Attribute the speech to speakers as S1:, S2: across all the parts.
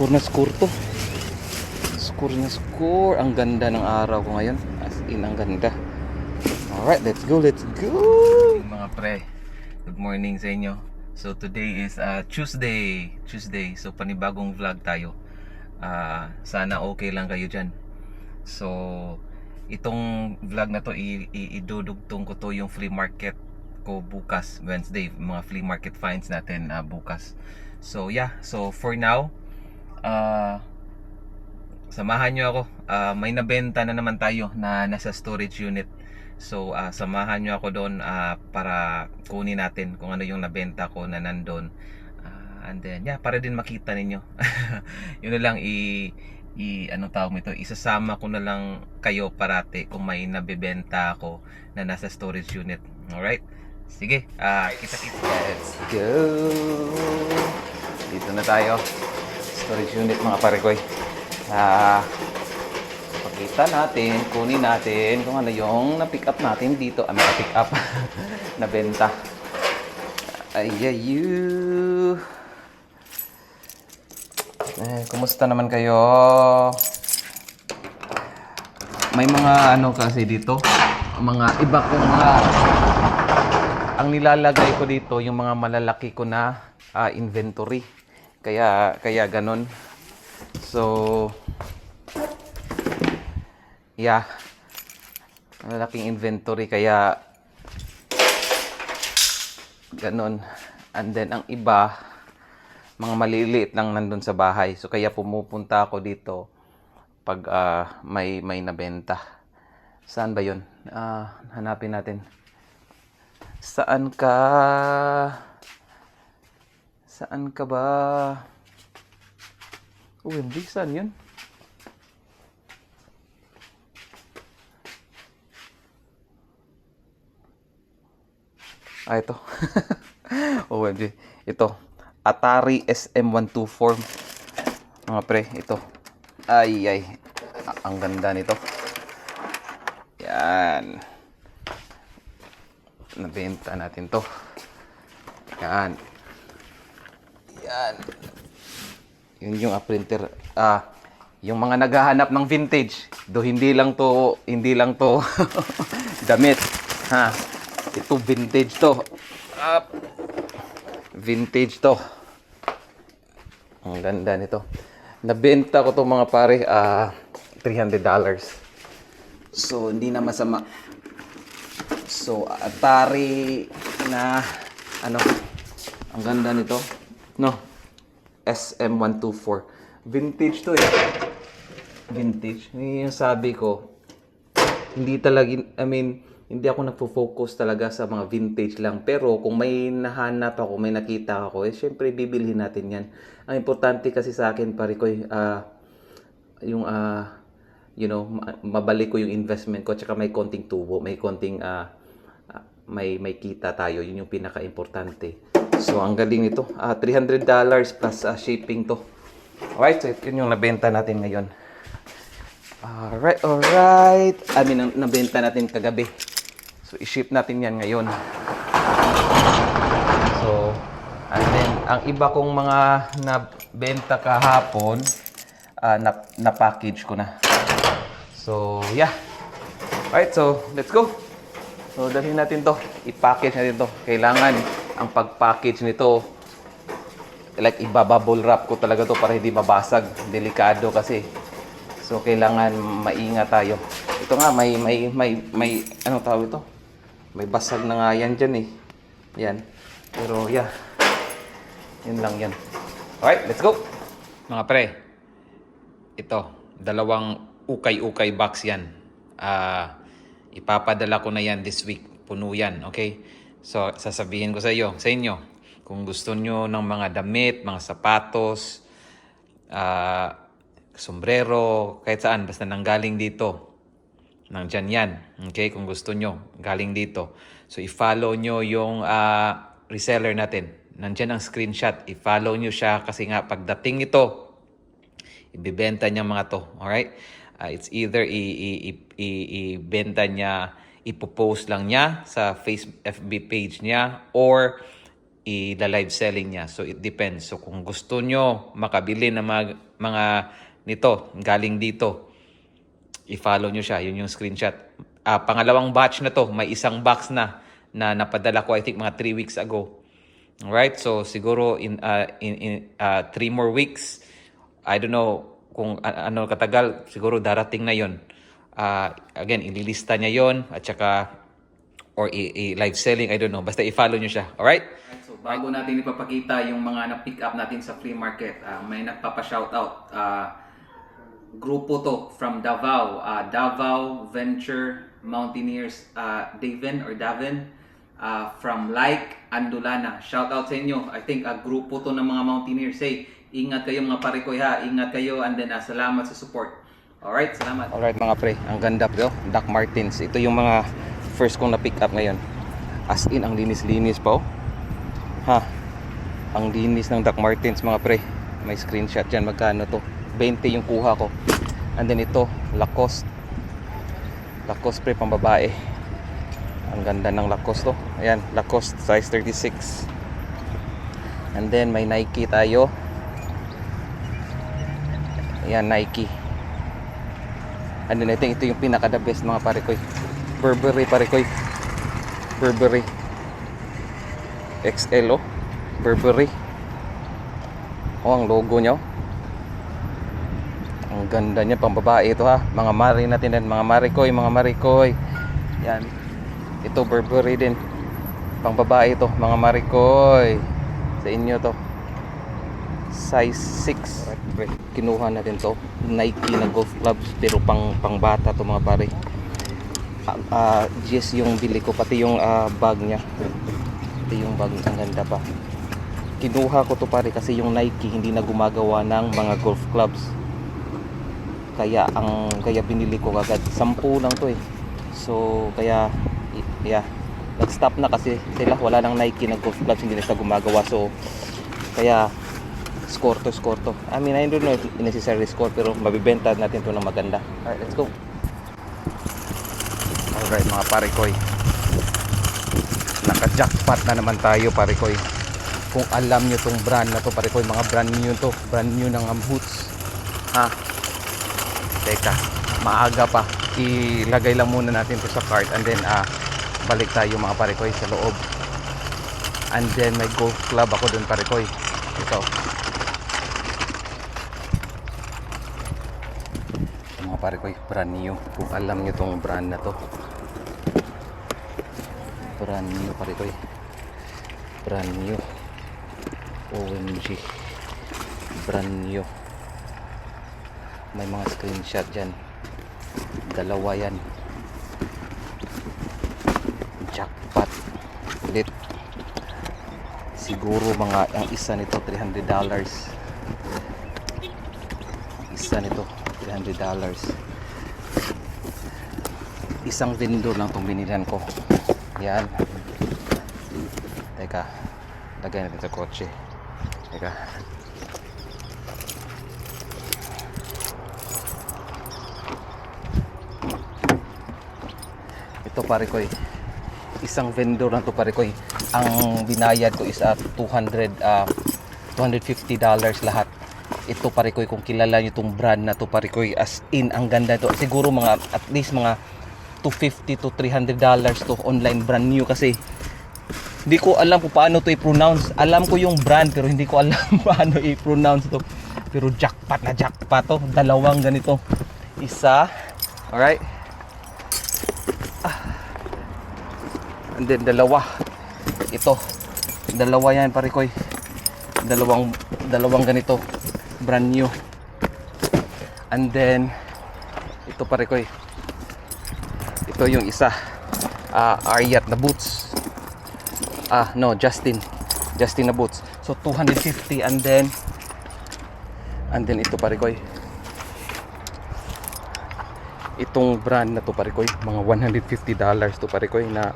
S1: Score na score to. Score na score. Ang ganda ng araw ko ngayon. As in, ang ganda. Alright, let's go, let's go! Mga pre, good morning sa inyo. So today is uh, Tuesday. Tuesday. So panibagong vlog tayo. Ah, sana okay lang kayo dyan. So, itong vlog na to, idudugtong ko to yung flea market ko bukas, Wednesday. Mga flea market finds natin ah, bukas. So, yeah. So, for now, ah samahan nyo ako. Ah, may nabenta na naman tayo na nasa storage unit. So, ah, samahan nyo ako doon ah, para kunin natin kung ano yung nabenta ko na nandun. Ah, and then, yeah, para din makita ninyo. Yun na lang i i ano tawag mo ito, isasama ko na lang kayo parati kung may nabebenta ako na nasa storage unit. Alright? Sige, ah, kita-kita. Let's go! Dito na tayo. Storage unit mga parekoy. Ah, pakita natin, kunin natin kung ano yung na-pick up natin dito. Ah, na-pick up. Nabenta. Ayayu. Eh, kumusta naman kayo? May mga ano kasi dito, mga iba kong mga ang nilalagay ko dito yung mga malalaki ko na ah, inventory. Kaya kaya ganun. So yeah. Malaking inventory kaya ganun. And then ang iba mga maliliit lang nandun sa bahay. So kaya pumupunta ako dito pag ah, may may nabenta. Saan ba 'yon? Ah, hanapin natin. Saan ka? Saan ka ba? OMG, saan yun? Ah, ito. OMG. Ito. Atari SM124. Mga pre, ito. Ay, ay. A- Ang ganda nito. Yan. Nabenta natin to. Yan. Yan. Yun yung ah, printer. Ah, yung mga naghahanap ng vintage. Do hindi lang to, hindi lang to damit. Ha. Ito vintage to. Ah, vintage to. Ang ganda nito. Nabenta ko to mga pare, ah, $300. So, hindi na masama. So, Atari na ano, ang ganda nito. No. SM124. Vintage to eh. Vintage. Yun yung sabi ko. Hindi talaga, I mean, hindi ako nagfo-focus talaga sa mga vintage lang. Pero kung may nahanap ako, may nakita ako, eh syempre bibilhin natin yan. Ang importante kasi sa akin, pare ko, ah, yung ah, you know, ma- mabalik ko yung investment ko tsaka may konting tubo, may konting ah, may may kita tayo. Yun yung pinaka-importante. So, ang galing nito. Ah, $300 plus ah, shipping to. Alright, so yun yung nabenta natin ngayon. Alright, alright. I mean, ang nabenta natin kagabi. So, i-ship natin yan ngayon. So, and then, ang iba kong mga nabenta kahapon, ah, na, na-package ko na. So, yeah. Alright, so, let's go. So, dalhin natin to. I-package natin to. Kailangan ang pag-package nito, like, ibabubble wrap ko talaga to para hindi mabasag. Delikado kasi. So, kailangan maingat tayo. Ito nga, may, may, may, may, ano tawag ito? May basag na nga yan dyan eh. Yan. Pero, yeah. Yun lang yan. Alright, let's go. Mga pre, ito, dalawang ukay-ukay box yan. Ah, ipapadala ko na yan this week. Puno yan, okay? So, sasabihin ko sa iyo, sa inyo, kung gusto nyo ng mga damit, mga sapatos, ah, sombrero, kahit saan, basta nanggaling dito. Nandyan yan. Okay? Kung gusto nyo, galing dito. So, i-follow nyo yung ah, reseller natin. Nandyan ang screenshot. I-follow nyo siya kasi nga pagdating ito, ibibenta niya mga to. Alright? Ah, it's either ibenta niya, ipopost lang niya sa face FB page niya or i-live selling niya. So it depends. So kung gusto nyo makabili ng mga mga nito, galing dito. I-follow nyo siya. Yun yung screenshot. Ah, pangalawang batch na to. May isang box na na napadala ko I think mga 3 weeks ago. Alright? So siguro in uh, in, in uh, 3 more weeks I don't know kung a- ano katagal, siguro darating na 'yon. Ah, again, ililista niya 'yon at saka or i- i- live selling, I don't know. Basta i-follow nyo siya. Alright? So, bago natin ipapakita yung mga na-pick up natin sa flea market, ah, may nagpapa-shoutout. Ah, grupo to from Davao. Ah, Davao Venture Mountaineers ah, Davin or Davin ah, from Like Andulana. Shoutout sa inyo. I think a grupo to ng mga mountaineers. Hey, ingat kayo mga parikoy ha. Ingat kayo and then ah, salamat sa support. Alright, salamat. Alright mga pre, ang ganda bro. Doc Martens. Ito yung mga first kong na-pick up ngayon. As in, ang linis-linis pa oh. Ha? Ang linis ng Doc Martens mga pre. May screenshot dyan. Magkano to? 20 yung kuha ko. And then ito, Lacoste. Lacoste pre, pang babae. Ang ganda ng Lacoste to. Ayan, Lacoste size 36. And then may Nike tayo. Ayan, Nike. And then I think ito yung pinaka the best mga pare koy. Burberry pare koy. Burberry. XL oh. Burberry. Oh, ang logo niya. oh. Ang ganda niya pang babae ito ha. Mga mari natin din, mga marikoy, mga marikoy. Yan. Ito Burberry din. Pang babae ito, mga marikoy. Sa inyo to. Size 6. Kinuha natin to. Nike na golf clubs pero pang pang bata to mga pare. Ah, ah, yes yung bili ko pati yung ah, bag niya. Ito yung bag ang ganda pa. Kinuha ko to pare kasi yung Nike hindi na gumagawa ng mga golf clubs kaya ang kaya binili ko agad 10 lang to eh so kaya yeah nag-stop na kasi sila wala nang Nike na golf clubs hindi na sila gumagawa so kaya score to score to I mean I don't know if necessarily score pero mabibenta natin to ng maganda alright let's go alright mga parikoy naka-jackpot na naman tayo parikoy kung alam nyo tong brand na to parikoy mga brand new to brand new ng um, boots ha Teka, maaga pa. Ilagay lang muna natin to sa cart and then ah balik tayo mga parekoy sa loob. And then may golf club ako dun parekoy. Ito. Ito mga parekoy, brand new. Kung alam nyo tong brand na to. Brand new parekoy. Brand new. OMG. Brand new may mga screenshot dyan dalawa yan jackpot ulit siguro mga ang isa nito 300 dollars isa nito 300 dollars. Isang vendor lang itong binilihan ko. Yan. Teka lagay natin sa kotse. Teka. Ito pare ko isang vendor lang to pare ko ang binayad ko is at 200 ah, 250 dollars lahat ito pare ko kung kilala niyo tong brand na to pare ko as in ang ganda ito siguro mga at least mga 250 to 300 dollars to online brand new kasi hindi ko alam kung paano to i-pronounce alam ko yung brand pero hindi ko alam paano i-pronounce to pero jackpot na jackpot to dalawang ganito isa alright And then dalawa. Ito. Dalawa yan pare koy. Dalawang dalawang ganito. Brand new. And then ito pare koy. Ito yung isa. Ah, Ariat na boots. Ah, no, Justin. Justin na boots. So 250 and then and then ito pare koy. Itong brand na to pare koy, mga 150 dollars to pare koy na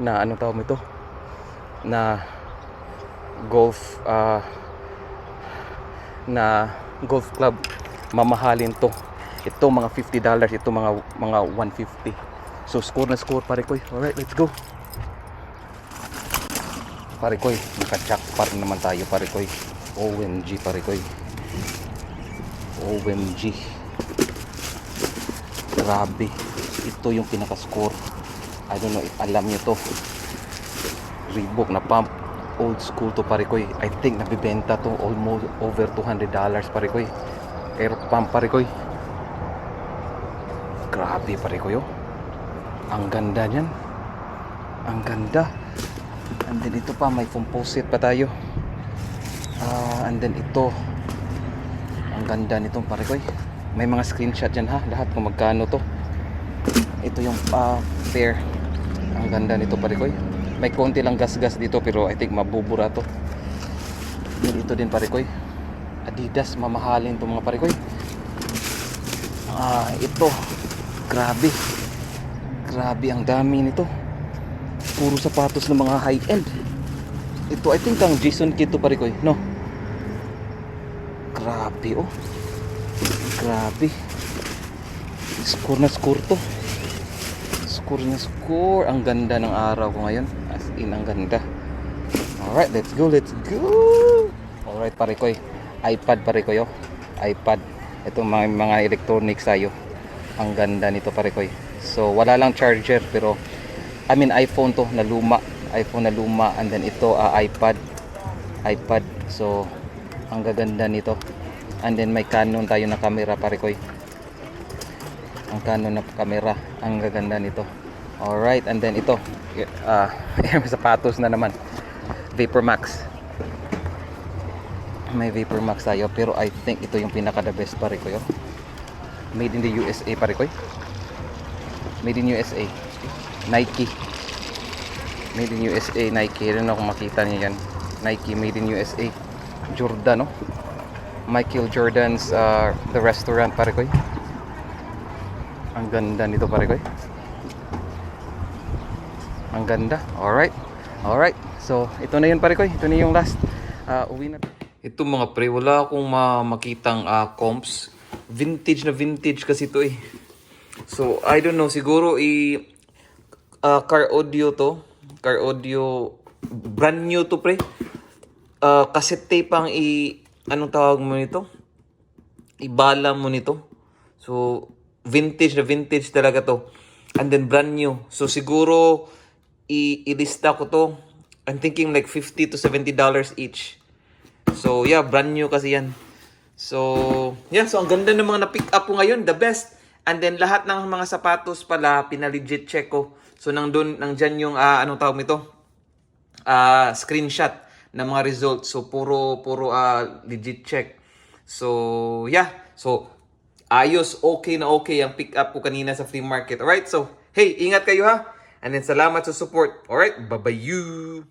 S1: na ano tawag mo ito na golf ah, na golf club mamahalin to ito mga 50 dollars ito mga mga 150 so score na score pare koy alright let's go pare koy naka jackpot naman tayo pare koy OMG pare koy OMG. Grabe. Ito yung pinaka-score. I don't know if alam nyo to. Reebok na pump. Old school to pare. I think nabibenta to almost over 200 dollars pare ko eh. Air pump pare. Grabe pare ko yo. Ang ganda niyan. Ang ganda. And then ito pa may composite pa tayo. Ah, and then ito. Ang ganda nitong pare. May mga screenshot dyan ha. Lahat kung magkano to. Ito yung ah, pair. Ang ganda nito pare ko. May konti lang gas-gas dito pero I think mabubura to. Then ito din pare ko. Adidas mamahalin to mga pare ko. Ah, ito. Grabe. Grabe ang dami nito. Puro sapatos ng mga high-end. Ito, I think ang Jason Kidd to pare ko. No? Grabe oh. Grabe. Score na score to. Score na score. Ang ganda ng araw ko ngayon. In, ang ganda. Alright, let's go, let's go. Alright, pare ko iPad pare ko yo. iPad. Ito mga, mga electronics tayo. Ang ganda nito pare ko. So, wala lang charger pero I mean iPhone to na luma. iPhone na luma and then ito ah, iPad. iPad. So, ang gaganda nito. And then may Canon tayo na camera pare ko. Ang Canon na camera. Ang gaganda nito. Alright, and then ito. Uh, sapatos na naman. Vapor Max. May Vapor Max tayo. Pero I think ito yung pinaka the best pare ko yo. Made in the USA pare ko. Made in USA. Nike. Made in USA Nike. Rin ako makita niyo yan. Nike made in USA. Jordan no. Michael Jordan's uh, The Restaurant pare ko. Ang ganda nito pare ko. Ang ganda. Alright. Alright. So, ito na yun pare ko. Ito na yung last. Uh, uwi na. Ito mga pre, wala akong ma makitang uh, comps. Vintage na vintage kasi ito eh. So, I don't know. Siguro i uh, car audio to. Car audio. Brand new to pre. Uh, cassette tape ang i... Anong tawag mo nito? Ibala mo nito. So, vintage na vintage talaga to. And then brand new. So siguro ilista ko to. I'm thinking like 50 to 70 dollars each. So yeah, brand new kasi yan. So yeah, so ang ganda ng mga na-pick up ko ngayon, the best. And then lahat ng mga sapatos pala pinalegit check ko. So nang doon nang diyan yung ah, anong tawag nito? Ah, screenshot ng mga results. So puro puro ah, legit check. So yeah, so ayos, okay na okay ang pick up ko kanina sa flea market. Alright, so hey, ingat kayo ha. And then salamat sa support. Alright, bye-bye you.